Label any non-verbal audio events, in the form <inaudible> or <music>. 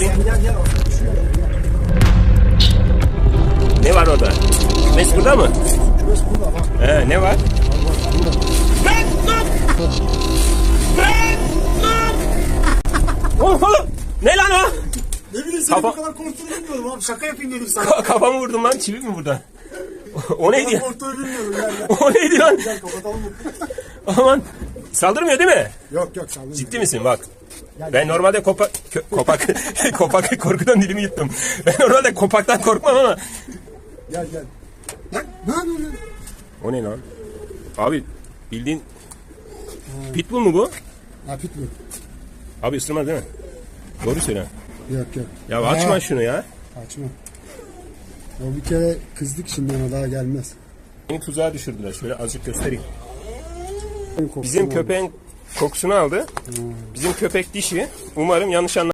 gel. Ne var orada? Kümes burada mı? Şurası burada bak. He, ne var? Oha! Ne lan o? Ne bileyim seni Kafa- bu kadar korktuğunu bilmiyordum abi. Şaka yapayım dedim sana. Ka- Kafamı vurdum lan çivi mi burada? o neydi ya? Korktuğunu bilmiyordum. Gel gel. O neydi lan? Gel kapatalım. Aman saldırmıyor değil mi? yok yok olun. Ciddi misin bak? Ben normalde kopak kö- kopak <laughs> kopak korkudan dilimi yuttum. Ben normalde kopaktan korkmam ama Gel gel. Lan ne yapıyorsun o ne lan? Abi bildiğin pitbull mu bu? Ha pitbull. Abi ısırmaz değil mi? Doğru söyle. Yok yok. Ya Ha, açma şunu ya. Açma. O bir kere kızdık şimdi ona daha gelmez. Beni tuzağa düşürdüler. Şöyle azıcık göstereyim. Bizim köpeğin kokusunu aldı. Bizim köpek dişi. Umarım yanlış anlamadım.